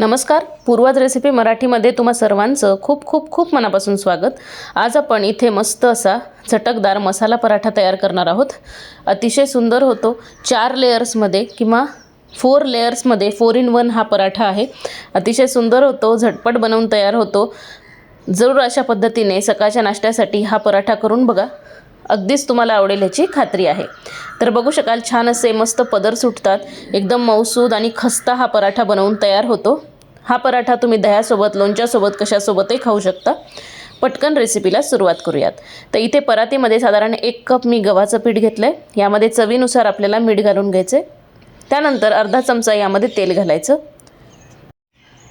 नमस्कार. पूर्वाज रेसिपी मराठीमध्ये तुम्हा सर्वांचं खूप खूप खूप मनापासून स्वागत. आज आपण इथे मस्त असा चटकदार मसाला पराठा तयार करणार आहोत. अतिशय सुंदर होतो. चार लेयर्समध्ये किंवा फोर लेयर्समध्ये फोर इन वन हा पराठा आहे. अतिशय सुंदर होतो झटपट बनवून तयार होतो. जरूर अशा पद्धतीने सकाळच्या नाश्त्यासाठी हा पराठा करून बघा. अगदीच तुम्हाला आवडेल याची खात्री आहे. तर बघू शकाल छान असे मस्त पदर सुटतात. एकदम मौसूद आणि खस्ता हा पराठा बनवून तयार होतो. हा पराठा तुम्ही दह्यासोबत लोणच्यासोबत कशासोबतही खाऊ शकता. पटकन रेसिपीला सुरुवात करूयात. तर इथे परातीमध्ये साधारण एक कप मी गव्हाचं पीठ घेतलं आहे यामध्ये चवीनुसार आपल्याला मीठ घालून घ्यायचं त्यानंतर अर्धा चमचा यामध्ये तेल घालायचं.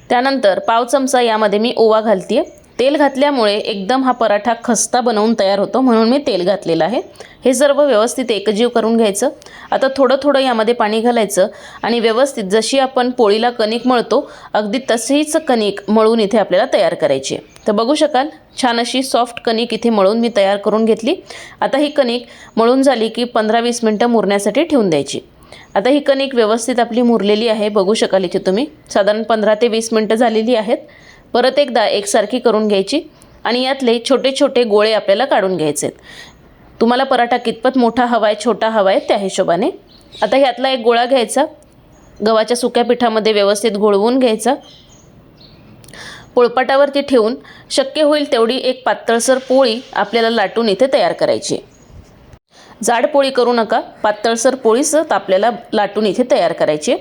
त्यानंतर पाव चमचा यामध्ये मी ओवा घालते तेल घातल्यामुळे एकदम हा पराठा खस्ता बनवून तयार होतो म्हणून मी तेल घातलेलं आहे. हे सर्व व्यवस्थित एकजीव करून घ्यायचं. आता थोडं थोडं यामध्ये पाणी घालायचं आणि व्यवस्थित जशी आपण पोळीला कणिक मळतो अगदी तशीच कणिक मळून इथे आपल्याला तयार करायची आहे. तर बघू शकाल छान अशी सॉफ्ट कणिक इथे मळून मी तयार करून घेतली. आता ही कणिक मळून झाली की पंधरा वीस मिनटं मुरण्यासाठी ठेवून द्यायची. आता ही कणिक व्यवस्थित आपली मुरलेली आहे बघू शकाल इथे तुम्ही. साधारण पंधरा ते वीस मिनटं झालेली आहेत. परत एकदा एकसारखी करून घ्यायची आणि यातले छोटे छोटे गोळे आपल्याला काढून घ्यायचे तुम्हाला पराठा कितपत मोठा हवा आहे छोटा हवा आहे त्या हिशोबाने. आता ह्यातला एक गोळा घ्यायचा. गव्हाच्या सुक्या पिठामध्ये व्यवस्थित घोळवून घ्यायचा. पोळपाटावरती ठेवून शक्य होईल तेवढी एक पातळसर पोळी आपल्याला लाटून इथे तयार करायची जाड पोळी करू नका. पातळसर पोळीच आपल्याला लाटून इथे तयार करायची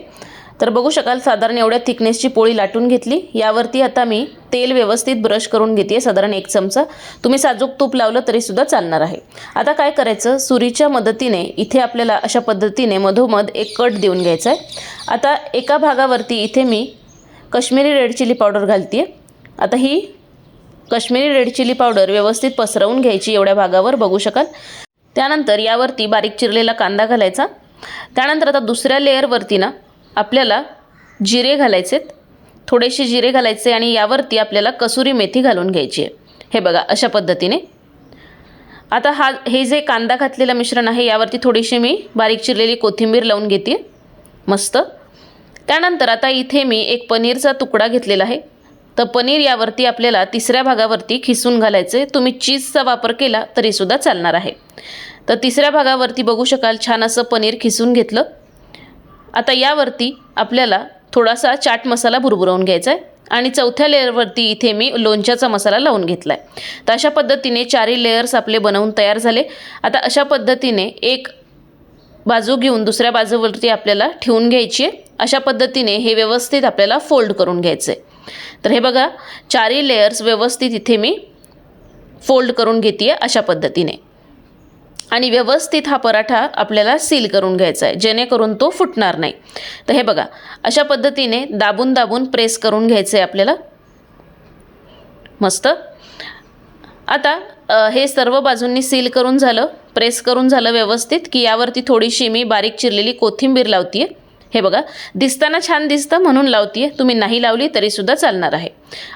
तर बघू शकाल साधारण एवढ्या थिकनेसची पोळी लाटून घेतली. यावरती आता मी तेल व्यवस्थित ब्रश करून घेते साधारण एक चमचा. तुम्ही साजूक तूप लावलं तरीसुद्धा चालणार आहे. आता काय करायचं? सुरीच्या मदतीने इथे आपल्याला अशा पद्धतीने मधोमध एक कट देऊन घ्यायचा आहे. आता एका भागावरती इथे मी कश्मीरी रेड चिली पावडर घालते आता ही कश्मीरी रेड चिली पावडर व्यवस्थित पसरवून घ्यायची एवढ्या भागावर बघू शकाल. त्यानंतर यावरती बारीक चिरलेला कांदा घालायचा. त्यानंतर आता दुसऱ्या लेअरवरती ना आपल्याला जिरे घालायचेत. थोडेसे जिरे घालायचे आणि यावरती आपल्याला कसुरी मेथी घालून घ्यायची आहे. हे बघा अशा पद्धतीने. आता हा हे जे कांदा घातलेलं मिश्रण आहे यावरती थोडीशी मी बारीक चिरलेली कोथिंबीर लावून घेते. मस्त. त्यानंतर आता इथे मी एक पनीरचा तुकडा घेतलेला आहे. तर पनीर यावरती आपल्याला तिसऱ्या भागावरती खिसून घालायचे तुम्ही चीजचा वापर केला तरीसुद्धा चालणार आहे. तर तिसऱ्या भागावरती बघू शकाल छान असं पनीर खिसून घेतलं. आता यावरती आपल्याला थोडासा चाट मसाला भुरभुरवून घ्यायचा आहे आणि चौथ्या लेअरवरती इथे मी लोणच्याचा मसाला लावून घेतला आहे तर अशा पद्धतीने चारही लेयर्स आपले बनवून तयार झाले. आता अशा पद्धतीने एक बाजू घेऊन दुसऱ्या बाजूवरती आपल्याला ठेवून घ्यायची आहे अशा पद्धतीने हे व्यवस्थित आपल्याला फोल्ड करून घ्यायचं आहे तर हे बघा चारही लेयर्स व्यवस्थित इथे मी फोल्ड करून घेते आहे अशा पद्धतीने. आणि व्यवस्थित हा पराठा आपल्याला सील करून घ्यायचा आहे. जेणेकरून तो फुटणार नाही. तर हे बघा अशा पद्धतीने दाबून दाबून प्रेस करून घ्यायचं आहे आपल्याला. मस्त. आता हे सर्व बाजूंनी सील करून झालं. प्रेस करून झालं व्यवस्थित की यावरती थोडीशी मी बारीक चिरलेली कोथिंबीर लावते हे बघा दिसताना छान दिसतं म्हणून लावते तुम्ही नाही लावली तरीसुद्धा चालणार आहे.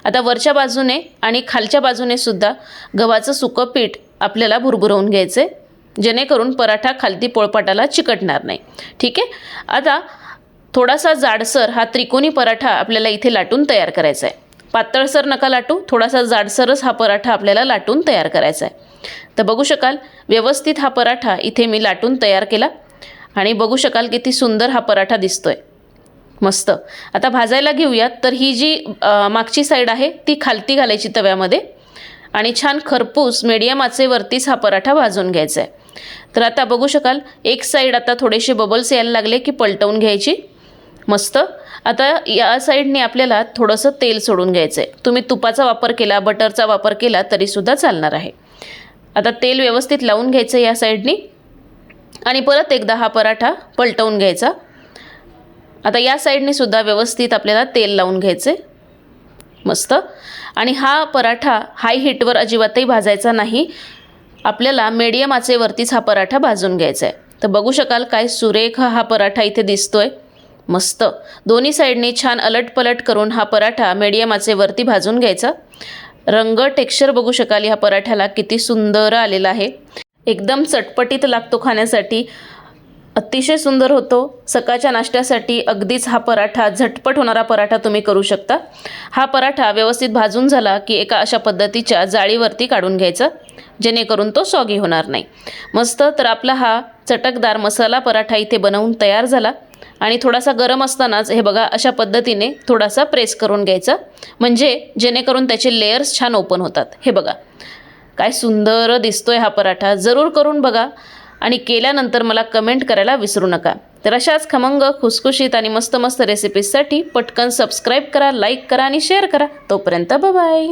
आता वरच्या बाजूने आणि खालच्या बाजूने सुद्धा गव्हाचं सुकं पीठ आपल्याला भुरभुरवून घ्यायचं आहे जेणेकरून पराठा खालती पोळपाटाला चिकटणार नाही. ठीक आहे? आता थोडासा जाडसर हा त्रिकोणी पराठा आपल्याला इथे लाटून तयार करायचा आहे. पातळसर नका लाटू थोडासा जाडसरच हा पराठा आपल्याला लाटून तयार करायचा आहे. तर बघू शकाल व्यवस्थित हा पराठा इथे मी लाटून तयार केला आणि बघू शकाल किती सुंदर हा पराठा दिसतोय. मस्त. आता भाजायला घेऊयात तर ही जी मागची साईड आहे ती खालती घालायची तव्यामध्ये आणि छान खरपूस मीडियम आचेवरतीच हा पराठा भाजून घ्यायचा आहे. तर आता बघू शकाल एक साईड आता थोडेसे बबल्स यायला लागले की पलटवून घ्यायची. मस्त. आता या साईडने आपल्याला थोडंसं तेल सोडून घ्यायचं आहे तुम्ही तुपाचा वापर केला बटरचा वापर केला तरीसुद्धा चालणार आहे. आता तेल व्यवस्थित लावून घ्यायचं या साईडनी आणि परत एकदा हा पराठा पलटवून घ्यायचा. आता या साईडने सुद्धा व्यवस्थित आपल्याला तेल लावून घ्यायचे मस्त. आणि हा पराठा हाय हीटवर अजिबातही भाजायचा नाही. आपल्याला मीडियम आचेवरतीच हा पराठा भाजून घ्यायचा आहे. तर बघू शकाल काय सुरेख हा पराठा इथे दिसतोय. मस्त. दोन्ही साईडने छान अलटपलट करून हा पराठा मीडियम आचेवरती भाजून घ्यायचा. रंग टेक्स्चर बघू शकाल ह्या पराठ्याला किती सुंदर आलेला आहे. एकदम चटपटीत लागतो खाण्यासाठी. अतिशय सुंदर होतो. सकाळच्या नाश्त्यासाठी अगदीच हा पराठा झटपट होणारा पराठा तुम्ही करू शकता. हा पराठा व्यवस्थित भाजून झाला की एका अशा पद्धतीच्या जाळीवरती काढून घ्यायचा. जेणेकरून तो सॉगी होणार नाही. मस्त तर आपला हा चटकदार मसाला पराठा इथे बनवून तयार झाला. आणि थोडासा गरम असतानाच हे बघा अशा पद्धतीने थोडासा प्रेस करून घ्यायचा. म्हणजे जेणेकरून त्याचे लेयर्स छान ओपन होतात. हे बघा काय सुंदर दिसतोय हा पराठा. जरूर करून बघा. आणि केल्यानंतर मला कमेंट करायला विसरू नका. तर अशाच खमंग खुसखुशीत आणि मस्त मस्त रेसिपीजसाठी पटकन सबस्क्राईब करा लाईक करा आणि शेअर करा. तोपर्यंत बाय